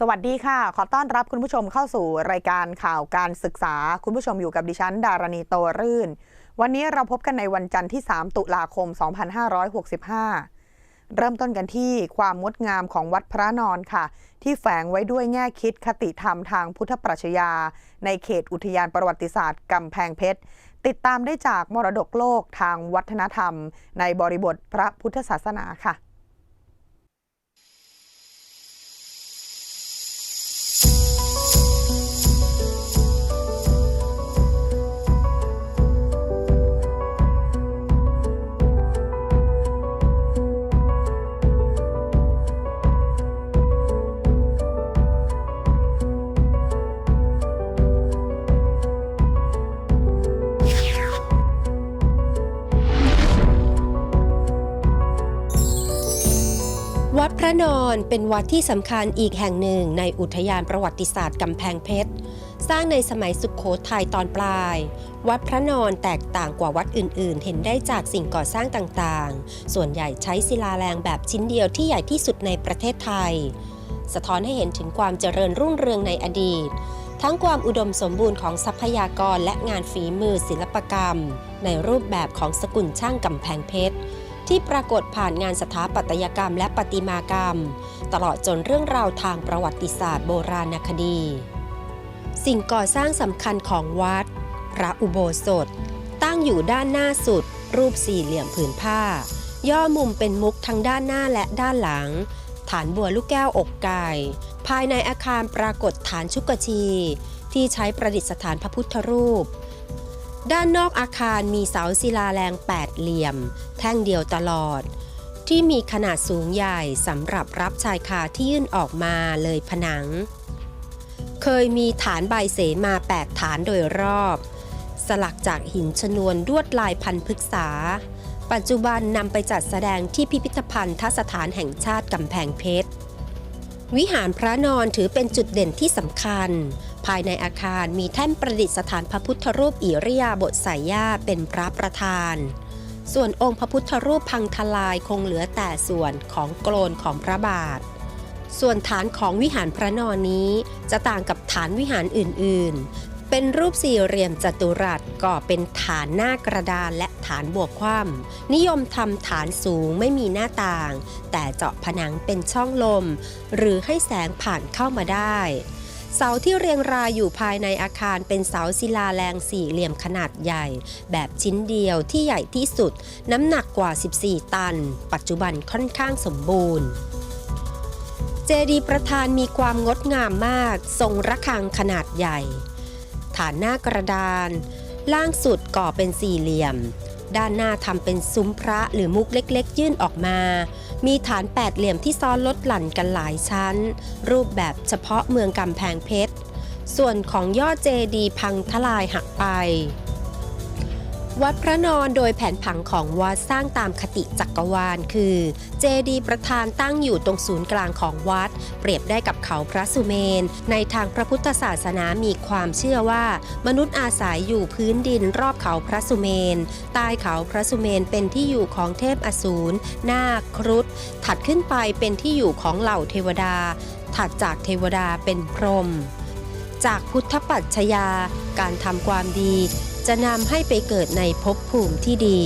สวัสดีค่ะ ขอต้อนรับคุณผู้ชมเข้าสู่รายการข่าวการศึกษา คุณผู้ชมอยู่กับดิฉัน ดารณีโตรื่น วันนี้เราพบกันในวันจันทร์ที่ 3 ตุลาคม 2565 เริ่มต้นกันที่ความงดงามของวัดพระนอนค่ะ ที่แฝงไว้ด้วยแง่คิดคติธรรมทางพุทธปรัชญา ในเขตอุทยานประวัติศาสตร์กำแพงเพชร ติดตามได้จากมรดกโลกทางวัฒนธรรม ในบริบทพระพุทธศาสนาค่ะ วัดพระนอนเป็นวัดที่สำคัญอีกแห่งหนึ่งในอุทยานประวัติศาสตร์กำแพงเพชร สร้างในสมัยสุขโขทัยตอนปลาย วัดพระนอนแตกต่างกว่าวัดอื่น ๆ เห็นได้จากสิ่งก่อสร้างต่างๆ ส่วนใหญ่ใช้ศิลาแรงแบบชิ้นเดียวที่ใหญ่ที่สุดในประเทศไทย สะท้อนให้เห็นถึงความเจริญรุ่งเรืองในอดีต ทั้งความอุดมสมบูรณ์ของทรัพยากรและงานฝีมือศิลปกรรม ในรูปแบบของสกุลช่างกำแพงเพชร ที่ปรากฏผ่านงานสถาปัตยกรรมและประติมากรรม ตลอดจนเรื่องราวทางประวัติศาสตร์โบราณคดี สิ่งก่อสร้างสำคัญของวัด พระอุโบสถ ตั้งอยู่ด้านหน้าสุด รูปสี่เหลี่ยมผืนผ้า ย่อมุมเป็นมุกทั้งด้านหน้าและด้านหลัง ฐานบัวลูกแก้วอกไก่ภายในอาคารปรากฏฐานชุกชี ที่ใช้ประดิษฐานพระพุทธรูป ด้านนอกอาคารมีเสาศิลาแรงแปดเหลี่ยม แท่งเดียวตลอด ที่มีขนาดสูงใหญ่สำหรับรับชายคาที่ยื่นออกมาเลยผนัง เคยมีฐานใบเสมา8ฐานโดยรอบ สลักจากหินชนวนลวดลายพันพฤกษา ปัจจุบันนำไปจัดแสดงที่พิพิธภัณฑ์ทัศถานแห่งชาติกำแพงเพชร วิหารพระนอนถือเป็นจุดเด่นที่สำคัญ ภายในอาคารมีแท่นประดิษฐานพระพุทธรูปอิริยาบถสายญาเป็นพระประธาน ส่วนองค์พระพุทธรูปพังทลายคงเหลือแต่ส่วนของโกลนของพระบาท ส่วนฐานของวิหารพระนอนนี้จะต่างกับฐานวิหารอื่นๆ เป็นรูปสี่เหลี่ยมจัตุรัสก่อเป็นฐานหน้ากระดานและฐานบวกคว่ำนิยมทำฐานสูงไม่มีหน้าต่าง แต่เจาะผนังเป็นช่องลม หรือให้แสงผ่านเข้ามาได้เสาที่เรียงรายอยู่ภายในอาคารเป็นเสาศิลาแรงสี่เหลี่ยมขนาดใหญ่ แบบชิ้นเดียวที่ใหญ่ที่สุด น้ำหนักกว่า 14 ตัน ปัจจุบันค่อนข้างสมบูรณ์ เจดีย์ประธานมีความงดงามมาก ทรงระฆังขนาดใหญ่ ฐานหน้ากระดาน ล่างสุดก่อเป็นสี่เหลี่ยม ด้านหน้าทำเป็นซุ้มพระหรือมุกเล็กๆ ยื่นออกมา มีฐานแปดเหลี่ยมที่ซ้อนลดหลั่นกันหลายชั้น รูปแบบเฉพาะเมืองกำแพงเพชร ส่วนของยอดเจดีพังทลายหักไป วัดพระนอนโดยแผนผังของวัดสร้างตามคติจักรวาล คือ เจดีย์ประธานตั้งอยู่ตรงศูนย์กลางของวัด เปรียบได้กับเขาพระสุเมน ในทางพระพุทธศาสนามีความเชื่อว่า มนุษย์อาศัยอยู่พื้นดินรอบเขาพระสุเมน ใต้เขาพระสุเมนเป็นที่อยู่ของเทพอสูรนาคครุฑถัดขึ้นไปเป็นที่อยู่ของเหล่าเทวดา ถัดจากเทวดาเป็นพรหมจากพุทธปัจชญาการทำความดี จะนำให้ไปเกิดในภพภูมิที่ดี